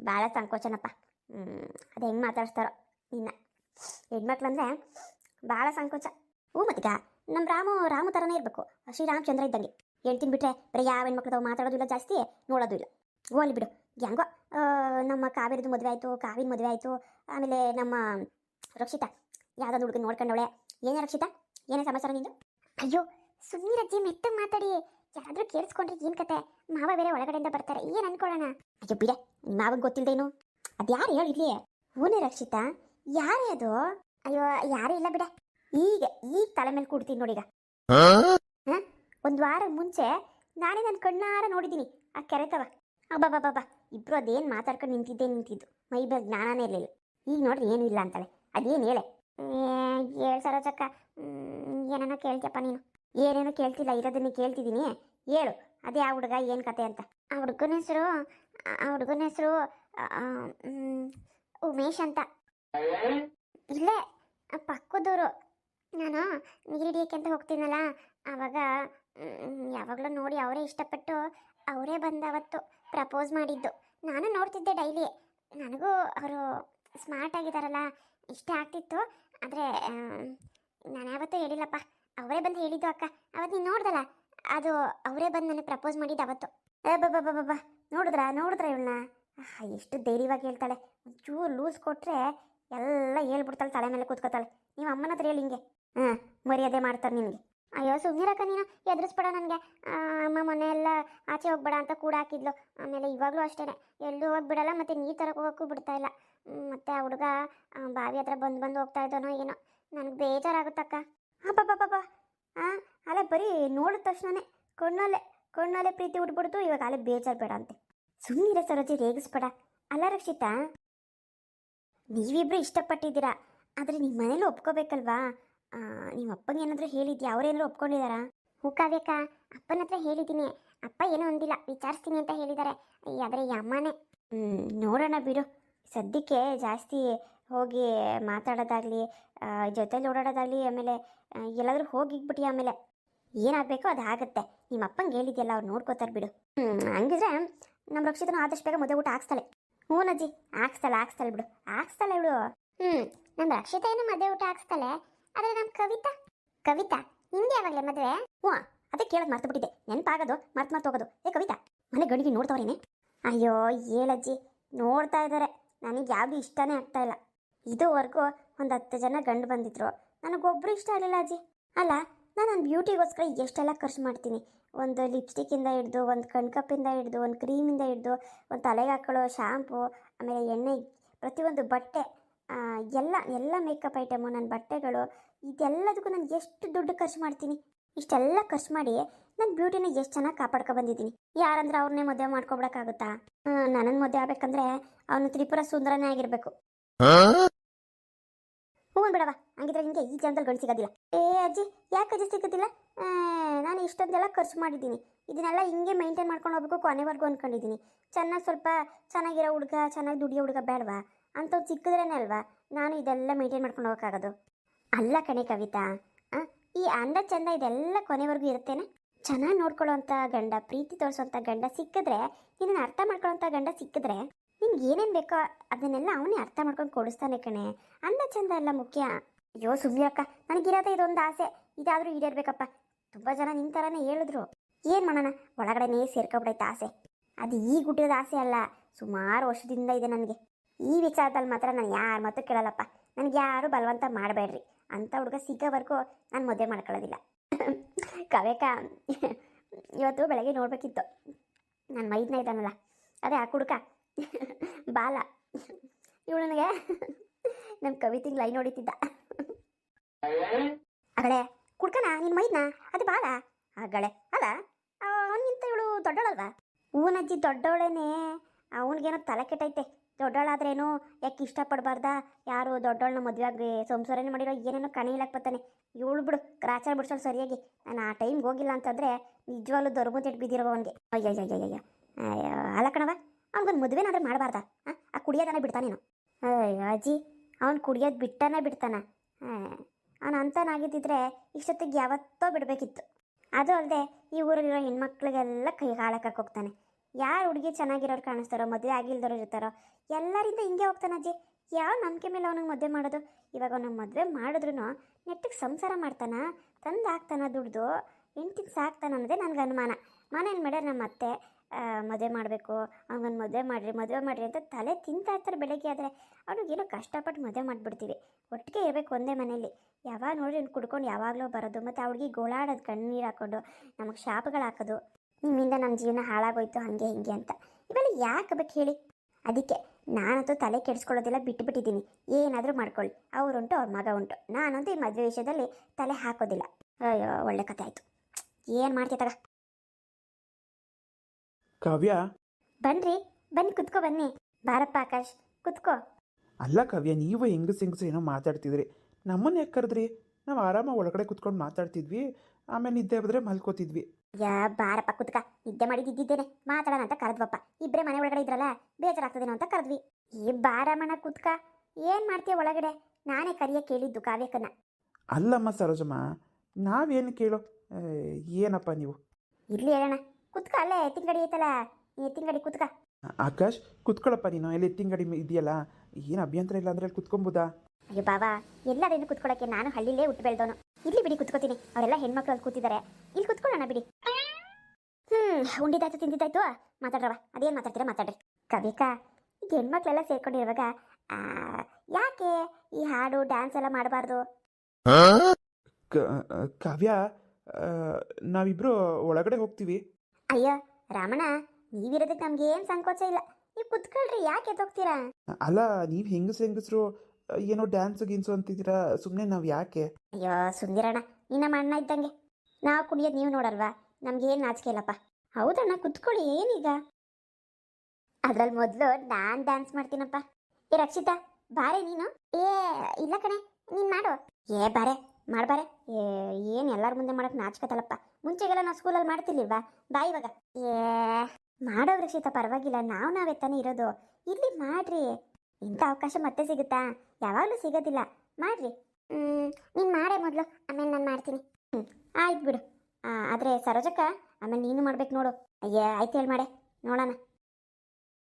ಭಾಳ ಸಂಕೋಚನಪ್ಪ. ಅದು ಹೆಂಗೆ ಮಾತಾಡ್ಸ್ತಾರೋ ನಿನ್ನ ಹೆಣ್ಮಕ್ಳಂದ್ರೆ ಭಾಳ ಸಂಕೋಚ. ಹ್ಞೂ ಮತ್ತೀಗ ನಮ್ಮ ರಾಮು ರಾಮು ಥರನೇ ಇರಬೇಕು. ಶ್ರೀರಾಮಚಂದ್ರ ಇದ್ದಂಗೆ. ಹೆಣ್ತಿನ ಬಿಟ್ಟರೆ ಬರೀ ಯಾವ ಹೆಣ್ಮಕ್ಳು ಮಾತಾಡೋದು ಇಲ್ಲ ಜಾಸ್ತಿ ನೋಡೋದು ಇಲ್ಲ ಬಿಡು. ಹೆಂಗೋ ನಮ್ಮ ಕಾವೇರಿದು ಮದುವೆ ಆಯಿತು, ಕಾವಿನ ಮದುವೆ ಆಯಿತು, ಆಮೇಲೆ ನಮ್ಮ ರಕ್ಷಿತಾ, ಯಾವುದೊಂದು ಹುಡುಗನ ನೋಡ್ಕೊಂಡವಳೆ? ಏನೇ ರಕ್ಷಿತಾ, ಏನೇ ಸಮಾಚಾರ ನಿಂದು? ಅಯ್ಯೋ ಸುಮ್ಮನಿರಜ್ಜಿ ಮೆತ್ತಗೆ ಮಾತಾಡಿ. ಯಾರಾದ್ರೂ ಕೇಳಿಸ್ಕೊಂಡ್ರೆ ಏನ್ ಕತೆ? ಮಾವ ಬೇರೆ ಒಳಗಡೆಯಿಂದ ಬರ್ತಾರೆ. ಏನ್ ಅನ್ಕೊಳ್ಳೋಣ? ಅಯ್ಯೋ ಬಿಡೆ ಮಾವಗ್ ಗೊತ್ತಿಲ್ದೇನು ಅದು ಯಾರು ಹೇಳಿರ್ಲಿ ಹೂನೇ ರಕ್ಷಿತಾ? ಯಾರೇ ಅದು? ಅಯ್ಯೋ, ಯಾರೇ ಇಲ್ಲ ಬಿಡೆ. ಈಗ ಈಗ ತಲೆ ಮೇಲೆ ಕೂಡ್ತೀನಿ ನೋಡೀಗ ಒಂದ್ ವಾರ ಮುಂಚೆ ನಾನೇ ನನ್ನ ಕಣ್ಣಾರ ನೋಡಿದ್ದೀನಿ. ಆ ಕೆರೆತವ. ಅಬ್ಬಬ್ಬಬ್ಬ ಇಬ್ರು ಅದೇನ್ ಮಾತಾಡ್ಕೊಂಡು ನಿಂತಿದ್ದೆ ನಿಂತಿದ್ದು. ಮೈ ಬಗ್ಗೆ ಜ್ಞಾನನೇ ಇರಲಿಲ್ಲ. ಈಗ ನೋಡ್ರಿ ಏನೂ ಇಲ್ಲ ಅಂತಾಳೆ. ಅದೇನು ಹೇಳೆ? ಹೇಳು ಸರೋಜಕ್ಕ ಏನನ್ನ ಕೇಳ್ತೀಯಪ್ಪ ನೀನು. ಏನೇನೋ ಕೇಳ್ತಿಲ್ಲ, ಇರೋದನ್ನೇ ಕೇಳ್ತಿದ್ದೀನಿ ಹೇಳು, ಅದೇ ಆ ಹುಡುಗ ಏನು ಕತೆ ಅಂತ. ಆ ಹುಡುಗನ ಹೆಸರು, ಆ ಹುಡುಗನ ಹೆಸರು ಉಮೇಶ್ ಅಂತ. ಇಲ್ಲೇ ಆ ಪಕ್ಕದೂರು. ನಾನು ನೀರು ಹಿಡಿಯೋಕ್ಕೆ ಅಂತ ಹೋಗ್ತೀನಲ್ಲ, ಆವಾಗ ಯಾವಾಗಲೂ ನೋಡಿ ಅವರೇ ಇಷ್ಟಪಟ್ಟು ಅವರೇ ಬಂದವತ್ತು ಪ್ರಪೋಸ್ ಮಾಡಿದ್ದು. ನಾನು ನೋಡ್ತಿದ್ದೆ ಡೈಲಿ. ನನಗೂ ಅವರು ಸ್ಮಾರ್ಟ್ ಆಗಿದ್ದಾರಲ್ಲ ಇಷ್ಟ ಆಗ್ತಿತ್ತು. ಆದರೆ ನಾನು ಯಾವತ್ತೂ ಹೇಳಿಲ್ಲಪ್ಪ. ಅವರೇ ಬಂದು ಹೇಳಿದ್ದು ಅಕ್ಕ. ಅವತ್ತು ನೀನು ನೋಡ್ದಲ್ಲ? ಅದು ಅವರೇ ಬಂದು ನನಗೆ ಪ್ರಪೋಸ್ ಮಾಡಿದ್ದು ಅವತ್ತು. ಬಬ್ಬ ನೋಡಿದ್ರಾ? ನೋಡಿದ್ರಾ ಇವಳನ್ನ? ಎಷ್ಟು ಧೈರ್ಯವಾಗಿ ಹೇಳ್ತಾಳೆ. ಒಂಚೂರು ಲೂಸ್ ಕೊಟ್ಟರೆ ಎಲ್ಲ ಹೇಳ್ಬಿಡ್ತಾಳೆ, ತಲೆ ಮೇಲೆ ಕೂತ್ಕೋತಾಳೆ. ನೀವು ಅಮ್ಮನ ಹತ್ರ ಹೇಳಿ ಹಿಂಗೆ. ಹಾಂ ಮರ್ಯಾದೆ ಮಾಡ್ತಾರೆ ನಿನಗೆ ಅಯ್ಯೋ ಸುಮ್ಮನಿರಕ್ಕ ನೀನು. ಎದುರಿಸ್ಬೇಡ ನನಗೆ. ಅಮ್ಮ ಮೊನ್ನೆ ಎಲ್ಲ ಆಚೆ ಹೋಗ್ಬೇಡ ಅಂತ ಕೂಡ ಹಾಕಿದ್ಲು. ಆಮೇಲೆ ಇವಾಗಲೂ ಅಷ್ಟೇ ಎಲ್ಲೂ ಹೋಗ್ಬಿಡಲ್ಲ, ಮತ್ತು ನೀರು ತರಕ್ಕೆ ಹೋಗೋಕ್ಕೂ ಬಿಡ್ತಾ ಇಲ್ಲ. ಮತ್ತು ಆ ಹುಡುಗ ಬಾವಿ ಹತ್ರ ಬಂದು ಬಂದು ಹೋಗ್ತಾ ಇದ್ದಾನೋ ಏನೋ. ನನಗೆ ಬೇಜಾರಾಗುತ್ತಕ್ಕ. ಅಬ್ಬಬ್ಬಬ್ಬ ಹಾಂ ಅಲ್ಲ ಬರೀ ನೋಡಿದ ತಕ್ಷಣನೇ ಕಣ್ಣಲ್ಲೇ ಕಣ್ಣಲ್ಲೇ ಪ್ರೀತಿ ಉಟ್ಬಿಡ್ತು, ಇವಾಗ ಅಲ್ಲೇ ಬೇಜಾರು ಬೇಡ ಅಂತೆ. ಸುಮ್ಮನಿರ ಸರೋಜಿ, ರೇಗಿಸ್ಬೇಡ. ಅಲ್ಲ ರಕ್ಷಿತಾ, ನೀವಿಬ್ರು ಇಷ್ಟಪಟ್ಟಿದ್ದೀರಾ? ಆದರೆ ನಿಮ್ಮ ಮನೇಲಿ ಒಪ್ಕೋಬೇಕಲ್ವಾ? ನಿಮ್ಮ ಅಪ್ಪಂಗೆ ಏನಾದರೂ ಹೇಳಿದ್ಯಾ? ಅವ್ರೇನಾದ್ರು ಒಪ್ಕೊಂಡಿದ್ದಾರಾ ಹೂ, ಕಾವ್ಯಕ್ಕ, ಅಪ್ಪನ ಹತ್ರ ಹೇಳಿದ್ದೀನಿ. ಅಪ್ಪ ಏನೂ ಒಂದಿಲ್ಲ ವಿಚಾರಿಸ್ತೀನಿ ಅಂತ ಹೇಳಿದ್ದಾರೆ ಆದರೆ ಈ ಅಮ್ಮನೇ. ನೋಡೋಣ ಬಿಡು. ಸದ್ಯಕ್ಕೆ ಜಾಸ್ತಿ ಹೋಗಿ ಮಾತಾಡೋದಾಗಲಿ ಜೊತೆಲಿ ಓಡಾಡೋದಾಗಲಿ, ಆಮೇಲೆ ಎಲ್ಲಾದರೂ ಹೋಗಿಗ್ಬಿಟ್ಟು ಆಮೇಲೆ ಏನಾಗಬೇಕೋ ಅದು ಆಗುತ್ತೆ ನಿಮ್ಮ ಅಪ್ಪಂಗೆ ಹೇಳಿದ್ಯಲ್ಲ ಅವ್ರು ನೋಡ್ಕೋತಾರೆ ಬಿಡು. ಹಂಗಿದ್ರೆ ನಮ್ಮ ರಕ್ಷಿತನು ಆದಷ್ಟು ಬೇಗ ಮದುವೆ ಊಟ ಹಾಕ್ಸ್ತಾಳೆ. ಹ್ಞೂ ಅಜ್ಜಿ, ಹಾಕ್ಸ್ತಾಳೆ ಹಾಕ್ಸ್ತಾಳೆ ಬಿಡು. ಹಾಕ್ಸ್ತಾಳೆ ಬಿಡು ಹ್ಞೂ ನಮ್ಮ ರಕ್ಷಿತ ಏನು ಮದುವೆ ಊಟ ಹಾಕ್ಸ್ತಾಳೆ, ಆದರೆ ನಮ್ಮ ಕವಿತಾ? ಕವಿತಾ ಹಿಂದೆ ಯಾವಾಗಲೇ ಮದುವೆ? ಹ್ಞೂ, ಅದೇ ಕೇಳೋದು ಮರ್ತು ಬಿಟ್ಟಿದೆ ನೆನಪಾಗೋದು, ಮರ್ತು ಮರ್ತು ಹೋಗೋದು. ಏ ಕವಿತಾ, ಮನೆ ಗಂಡಿಗೆ ನೋಡ್ತವ್ರೇನೆ? ಅಯ್ಯೋ ಹೇಳಜ್ಜಿ ನೋಡ್ತಾ ಇದ್ದಾರೆ ನನಗೆ ಯಾವುದು ಇಷ್ಟನೇ ಆಗ್ತಾ ಇಲ್ಲ. ಇದುವರೆಗೂ ಒಂದು ಹತ್ತು ಜನ ಗಂಡು ಬಂದಿದ್ರು. ನನಗೊಬ್ಬರು ಇಷ್ಟ ಆಗಲಿಲ್ಲ ಅಜ್ಜಿ. ಅಲ್ಲ, ನಾನು ನನ್ನ ಬ್ಯೂಟಿಗೋಸ್ಕರ ಎಷ್ಟೆಲ್ಲ ಖರ್ಚು ಮಾಡ್ತೀನಿ? ಒಂದು ಲಿಪ್ಸ್ಟಿಕ್ಕಿಂದ ಹಿಡ್ದು, ಒಂದು ಕಣ್ಕಪ್ಪಿಂದ ಹಿಡ್ದು, ಒಂದು ಕ್ರೀಮಿಂದ ಹಿಡ್ದು, ಒಂದು ತಲೆಗೆ ಹಾಕೊಳ್ಳೋ ಶ್ಯಾಂಪು ಆಮೇಲೆ ಎಣ್ಣೆ, ಪ್ರತಿಯೊಂದು ಬಟ್ಟೆ ಎಲ್ಲ ಎಲ್ಲ ಮೇಕಪ್ ಐಟಮು ನನ್ನ ಬಟ್ಟೆಗಳು, ಇದೆಲ್ಲದಕ್ಕೂ ನಾನು ಎಷ್ಟು ದುಡ್ಡು ಖರ್ಚು ಮಾಡ್ತೀನಿ? ಇಷ್ಟೆಲ್ಲ ಖರ್ಚು ಮಾಡಿ ನನ್ನ ಬ್ಯೂಟಿನ ಎಷ್ಟು ಚೆನ್ನಾಗಿ ಕಾಪಾಡ್ಕೊ ಬಂದಿದ್ದೀನಿ. ಯಾರಂದ್ರೆ ಅವ್ರನ್ನೇ ಮದುವೆ ಮಾಡ್ಕೊಬಿಡಕ್ಕಾಗುತ್ತಾ? ನನ್ನನ್ನು ಮದುವೆ ಆಗ್ಬೇಕಂದ್ರೆ ಅವನು ತ್ರಿಪುರ ಸುಂದರನೇ ಆಗಿರಬೇಕು. ಬಿಡವ? ಹಂಗಿದ್ರೆ ನಿಮಗೆ ಈ ಜನದಲ್ಲಿ ಗಂಡು ಸಿಗೋದಿಲ್ಲ ಏ ಅಜ್ಜಿ, ಯಾಕೆ ಅಜ್ಜಿ ಸಿಗೋದಿಲ್ಲ ನಾನು ಇಷ್ಟೊಂದೆಲ್ಲ ಖರ್ಚು ಮಾಡಿದ್ದೀನಿ. ಇದನ್ನೆಲ್ಲ ಹಿಂಗೆ ಮೈಂಟೈನ್ ಮಾಡ್ಕೊಂಡು ಹೋಗ್ಬೇಕು ಕೊನೆವರೆಗೂ ಅಂದ್ಕೊಂಡಿದ್ದೀನಿ ಚೆನ್ನಾಗಿ ಸ್ವಲ್ಪ ಚೆನ್ನಾಗಿರೋ ಹುಡುಗ, ಚೆನ್ನಾಗಿ ದುಡಿಯೋ ಹುಡುಗ ಬೇಡವಾ? ಅಂಥವು ಸಿಕ್ಕಿದ್ರೇನೆ ಅಲ್ವಾ? ನಾನು ಇದೆಲ್ಲ ಮೈಂಟೈನ್ ಮಾಡ್ಕೊಂಡು ಹೋಗೋಕ್ಕಾಗೋದು. ಅಲ್ಲ ಕಣೆ ಕವಿತಾ ಈ ಅಂದ ಚಂದ ಇದೆಲ್ಲ ಕೊನೆವರೆಗೂ ಇರುತ್ತೇನೆ? ಚೆನ್ನಾಗಿ ನೋಡ್ಕೊಳ್ಳೋವಂಥ ಗಂಡ, ಪ್ರೀತಿ ತೋರಿಸೋಂಥ ಗಂಡ ಸಿಕ್ಕಿದ್ರೆ ನಿನ್ನ ಅರ್ಥ ಮಾಡ್ಕೊಳ್ಳೋಂಥ ಗಂಡ ಸಿಕ್ಕಿದ್ರೆ ನಿನ್ಗೆ ಏನೇನು ಬೇಕೋ ಅದನ್ನೆಲ್ಲ ಅವನೇ ಅರ್ಥ ಮಾಡ್ಕೊಂಡು ಕೊಡಿಸ್ತಾನೆ ಕಣೆ. ಅಂದ ಚಂದ ಎಲ್ಲ ಮುಖ್ಯ. ಅಯ್ಯೋ ಸುಮ್ಮನಿರಕ್ಕ ನನಗಿರೋದೇ ಇದೊಂದು ಆಸೆ. ಇದಾದರೂ ಈಡೇರ್ಬೇಕಪ್ಪ. ತುಂಬ ಜನ ನಿನ್ನ ಥರನೇ ಹೇಳಿದ್ರು. ಏನು ಮಾಡೋಣ? ಒಳಗಡೆನೇ ಸೇರ್ಕೊಬಿಡೈತೆ ಆಸೆ. ಅದು ಈ ಗುಡ್ಡದ ಆಸೆ ಅಲ್ಲ. ಸುಮಾರು ವರ್ಷದಿಂದ ಇದೆ ನನಗೆ. ಈ ವಿಚಾರದಲ್ಲಿ ಮಾತ್ರ ನಾನು ಯಾರ ಮಾತು ಕೇಳಲ್ಲಪ್ಪ. ನನಗೆ ಯಾರು ಬಲವಂತ ಮಾಡಬೇಡ್ರಿ. ಅಂಥ ಹುಡುಗ ಸಿಗೋವರೆಗೂ ನಾನು ಮದುವೆ ಮಾಡ್ಕೊಳ್ಳೋದಿಲ್ಲ. ಕವೇಕ ಇವತ್ತು ಬೆಳಗ್ಗೆ ನೋಡಬೇಕಿತ್ತು. ನಾನು ಮೈದನ ಇದ್ದಾನಲ್ಲ. ಅದೇ ಆ ಕುಡುಕ. ಬಾಲ. ಇವಳು ನನಗೆ ನಮ್ಮ ಕವಿತಿಗೆ ಲೈನ್ ಹೊಡಿತಿದ್ದ ಅಗಳೆ, ಕುಡ್ಕನ ನಿನ್ನ ಮೈದ್ನ? ಅದು ಬಾಲ. ಅಗಳೆ, ಅಲ್ಲ, ಅವನಿಂತ ಇವಳು ದೊಡ್ಡವಳಲ್ವಾ ಹೂನಜ್ಜಿ ದೊಡ್ಡವಳೇನೆ ಅವನಿಗೇನೋ ತಲೆ ಕೆಟ್ಟೈತೆ. ದೊಡ್ಡವಳಾದ್ರೇನು ಯಾಕೆ ಇಷ್ಟಪಡಬಾರ್ದ? ಯಾರು ದೊಡ್ಡವಳನ್ನ ಮದುವೆ ಆಗಿ ಸಂಸಾರನೇ ಮಾಡಿರೋ ಏನೇನೋ ಕಣಿ ಇಲ್ಲಕ್ಕೆ ಬರ್ತಾನೆ. ಇವಳು ಬಿಡು ಕ್ರಾಚಾರ ಬಿಡ್ಸೋಳು ಸರಿಯಾಗಿ. ನಾನು ಆ ಟೈಮ್ಗೆ ಹೋಗಿಲ್ಲ ಅಂತಂದರೆ ನಿಜವಾಗ್ಲೂ ದೊರಬು ತಿಟ್ಟು ಬಿದ್ದಿರೋ ಅವನಿಗೆ ಅಯ್ಯಯ್ಯಯ್ಯಯ್ಯ ಅಲ್ಲ ಕಣವ ಅವ್ನಿಗೊಂದು ಮದುವೆನಾದ್ರೂ ಮಾಡಬಾರ್ದ? ಆ ಕುಡಿಯೋದನ್ನ ಬಿಡ್ತಾನೇನು. ಅಯ್ಯೋ ಅಜ್ಜಿ, ಅವ್ನು ಕುಡಿಯೋದು ಬಿಟ್ಟನೇ ಬಿಡ್ತಾನ. ಅವನು ಅಂತನಾಗಿದ್ದಿದ್ರೆ ಇಷ್ಟೊತ್ತಿಗೆ ಯಾವತ್ತೋ ಬಿಡಬೇಕಿತ್ತು. ಅದು ಅಲ್ಲದೆ ಈ ಊರಲ್ಲಿರೋ ಹೆಣ್ಮಕ್ಳಿಗೆಲ್ಲ ಕೈ ಹಾಳಕ್ಕೆ ಹೋಗ್ತಾನೆ. ಯಾರು ಹುಡುಗಿ ಚೆನ್ನಾಗಿರೋರು ಕಾಣಿಸ್ತಾರೋ, ಮದುವೆ ಆಗಿಲ್ದವ್ರು ಇರ್ತಾರೋ, ಎಲ್ಲರಿಂದ ಹಿಂಗೆ ಹೋಗ್ತಾನೆ ಅಜ್ಜಿ. ಯಾವ ನಂಬಿಕೆ ಮೇಲೆ ಅವನಿಗೆ ಮದುವೆ ಮಾಡೋದು? ಇವಾಗ ಅವ್ನಿಗೆ ಮದುವೆ ಮಾಡಿದ್ರು ನೆಟ್ಟಿಗೆ ಸಂಸಾರ ಮಾಡ್ತಾನ? ತಂದು ಹಾಕ್ತಾನ ದುಡ್ದು? ಹೆಂಡ್ತಿಗೆ ಸಾಕ್ತಾನ ಅನ್ನೋದೇ ನನಗೆ ಅನುಮಾನ. ಮನೇಲಿ ಮಾಡ್ಯಾರ ನಮ್ಮ ಅತ್ತೆ ಮದುವೆ ಮಾಡಬೇಕು. ಅವ್ನ ಮದುವೆ ಮಾಡಿರಿ ಮದುವೆ ಮಾಡಿರಿ ಅಂತ ತಲೆ ತಿಂತಾ ಇರ್ತಾರೆ ಬೆಳಗ್ಗೆ ಆದರೆ. ಅವ್ನಿಗೇನೋ ಕಷ್ಟಪಟ್ಟು ಮದುವೆ ಮಾಡಿಬಿಡ್ತೀವಿ. ಒಟ್ಟಿಗೆ ಇರಬೇಕು ಒಂದೇ ಮನೆಯಲ್ಲಿ. ಯಾವಾಗ ನೋಡ್ರಿ ಇವ್ನು ಕುಡ್ಕೊಂಡು ಯಾವಾಗಲೂ ಬರೋದು. ಮತ್ತು ಅವ್ಳಿಗೆ ಗೋಳಾಡೋದು ಕಣ್ಣೀರು ಹಾಕೊಂಡು ನಮಗೆ ಶಾಪಗಳು ಹಾಕೋದು. ನಿಮ್ಮಿಂದ ನಮ್ಮ ಜೀವನ ಹಾಳಾಗೋಯ್ತು ಹಾಗೆ ಹಿಂಗೆ ಅಂತ. ಇವೆಲ್ಲ ಯಾಕೆ ಬೇಕು ಹೇಳಿ? ಅದಕ್ಕೆ ನಾನಂತೂ ತಲೆ ಕೆಡಿಸ್ಕೊಳ್ಳೋದೆಲ್ಲ ಬಿಟ್ಟುಬಿಟ್ಟಿದ್ದೀನಿ ಏನಾದರೂ ಮಾಡ್ಕೊಳ್ಳಿ. ಅವರುಂಟು, ಅವ್ರ ಮಗ ಉಂಟು. ನಾನಂತೂ ಈ ಮದುವೆ ವಿಷಯದಲ್ಲಿ ತಲೆ ಹಾಕೋದಿಲ್ಲ. ಅಯ್ಯೋ, ಒಳ್ಳೆ ಕತೆ ಆಯಿತು. ಏನು ಮಾಡ್ತೀಯ ತಗ? ಕಾವ್ಯ? ಬನ್ರಿ ಬನ್ನಿ ಕುತ್ಕೋ ಬನ್ನಿ. ಬಾರಪ್ಪ ಆಕಾಶ್ ಕುತ್ಕೋ. ಅಲ್ಲ ಕಾವ್ಯ ನೀವು ಹೆಂಗಸ್ ಹೆಂಗಸ್ ಏನೋ ಮಾತಾಡ್ತಿದ್ರಿ. ನಮ್ಮನ್ನ ಯಾಕೆ ಕರೆದ್ರಿ? ನಾವು ಆರಾಮಾಗಿ ಒಳಗಡೆ ಕುತ್ಕೊಂಡು ಮಾತಾಡ್ತಿದ್ವಿ ಆಮೇಲೆ ನಿದ್ದೆ ಬಂದ್ರೆ ಮಲ್ಕೋತಿದ್ವಿ. ಯಾ ಬಾರಪ್ಪ ಕುತ್ಕ. ನಿದ್ದೆ ಮಾಡಿದ್ದಿದ್ದೇನೆ ಮಾತಾಡೋಣ ಅಂತ ಕರೆದ್ವಪ್ಪ. ಇಬ್ಬರೇ ಮನೆ ಒಳಗಡೆ ಇದ್ರಲ್ಲ ಬೇಜಾರಾಗ್ತದೇನೋ ಅಂತ ಕರೆದ್ವಿ. ಈ ಬಾರಮ್ಮಣ ಕುತ್ಕ ಏನು ಮಾಡ್ತೀಯ ಒಳಗಡೆ? ನಾನೇ ಕರಿಯ ಕೇಳಿದ್ದು ಕಾವ್ಯಕ್ಕನ್ನ. ಅಲ್ಲಮ್ಮ ಸರೋಜಮ್ಮ ನಾವೇನು ಕೇಳೋ ಏನಪ್ಪ ನೀವು? ಇರ್ಲಿ ಹೇಳೋಣ ಕುತ್ಕ ಅಲ್ಲೇ ಎತ್ತಿನಗಡಿ ಐತಲ್ಲ ಈ ತಿಂಗಡಿ ಕುತ್ಕ. ಆಕಾಶ್ ಕುತ್ಕೊಳ್ಳಪ್ಪ ನೀನು ಎಲ್ಲಿ ತಿಂಗಡಿ ಗಾಡಿ ಇದೆಯಲ್ಲ? ಏನು ಅಭ್ಯಂತರ ಇಲ್ಲ ಅಂದ್ರೆ ಕುತ್ಕೊಂಬೋದಾ? ಅಯ್ಯೋ ಬಾಬಾ ಎಲ್ಲರೇನು ಕುತ್ಕೊಳಕ್ಕೆ ನಾನು ಹಳ್ಳಿಲೇ ಹುಟ್ಟು ಬೆಳೆದವನು. ಇಲ್ಲಿ ಬಿಡಿ ಕುತ್ಕೋತೀನಿ. ಅವರೆಲ್ಲ ಹೆಣ್ಮಕ್ಳು ಅಲ್ಲಿ ಕೂತಿದ್ದಾರೆ. ಇಲ್ಲಿ ಕುತ್ಕೊಳ್ಳೋಣ ಬಿಡಿ. ಹ್ಮ್ ಉಂಡಿದಾಯ್ತು ತಿಂದಿದ್ದಾಯ್ತು. ಮಾತಾಡ್ರವ ಅದೇನು ಮಾತಾಡ್ತೀರಾ ಮಾತಾಡ್ರಿ. ಕವಿಕಾ ಈಗ ಹೆಣ್ಮಕ್ಳೆಲ್ಲ ಸೇರ್ಕೊಂಡಿರುವಾಗ ಆ, ಯಾಕೆ ಈ ಹಾಡು ಡ್ಯಾನ್ಸ್ ಎಲ್ಲ ಮಾಡಬಾರ್ದು? ಕಾವ್ಯ ನಾವಿಬ್ರು ಒಳಗಡೆ ಹೋಗ್ತೀವಿ. ಅಯ್ಯೋ ರಾಮಣ್ಣ ನೀವಿರೋದಕ್ಕೆ ನಮ್ಗೆ ಏನ್ ಸಂಕೋಚ ಇಲ್ಲ. ನೀವು ಕುತ್ಕೊಳ್ರಿ ಯಾಕೆ ಎದ್ದೋಗ್ತೀರಾ? ಅಲ್ಲ ನೀವು ಹೆಂಗಸ್ ಹೆಂಗಸರು ಏನೋ ಡ್ಯಾನ್ಸ್ ಗಿನ್ಸು ಅಂತಿದ್ದೀರಾ? ಸುಮ್ಮನೆ ನಾವು ಯಾಕೆ? ಅಯ್ಯೋ ಸುಂದಿರಣ್ಣ ನೀ ನಮ್ಮ ಅಣ್ಣ ಇದ್ದಂಗೆ. ನಾವು ಕುಣಿಯೋದ್ ನೀವು ನೋಡಲ್ವಾ? ನಮ್ಗೇನು ನಾಚಿಕೆ ಇಲ್ಲಪ್ಪ. ಹೌದಣ್ಣ ಕುತ್ಕೊಳ್ಳಿ ಏನೀಗ? ಅದ್ರಲ್ಲಿ ಮೊದಲು ನಾನು ಡ್ಯಾನ್ಸ್ ಮಾಡ್ತೀನಪ್ಪ. ಏ ರಕ್ಷಿತಾ ಬಾರೆ ನೀನು? ಏ ಇಲ್ಲ ಕಣೆ ನೀನು ಮಾಡು. ಏ ಬಾರೆ ಮಾಡ್ಬಾರೆ. ಏನು ಎಲ್ಲರ ಮುಂದೆ ಮಾಡೋಕೆ ನಾಚ್ಕತ್ತಲ್ಲಪ್ಪ. ಮುಂಚೆಗೆಲ್ಲ ನಾವು ಸ್ಕೂಲಲ್ಲಿ ಮಾಡ್ತಿರ್ಲಿಲ್ವಾ? ಬಾ ಇವಾಗ. ಏ ಮಾಡೋ ರಕ್ಷಿತ ಪರವಾಗಿಲ್ಲ. ನಾವು ನಾವೇ ತಾನೇ ಇರೋದು. ಇಲ್ಲಿ ಮಾಡ್ರಿ. ಇಂಥ ಅವಕಾಶ ಮತ್ತೆ ಸಿಗುತ್ತಾ? ಯಾವಾಗಲೂ ಸಿಗೋದಿಲ್ಲ. ಮಾಡ್ರಿ. ನೀನು ಮಾಡೇ ಮೊದಲು. ಆಮೇಲೆ ನಾನು ಮಾಡ್ತೀನಿ. ಹ್ಞೂ ಆಯ್ತು ಬಿಡು. ಆದರೆ ಸರೋಜಕ್ಕ, ಆಮೇಲೆ ನೀನು ಮಾಡ್ಬೇಕು ನೋಡು. ಅಯ್ಯ, ಆಯ್ತು ಹೇಳಿ ಮಾಡೆ. ನೋಡೋಣ.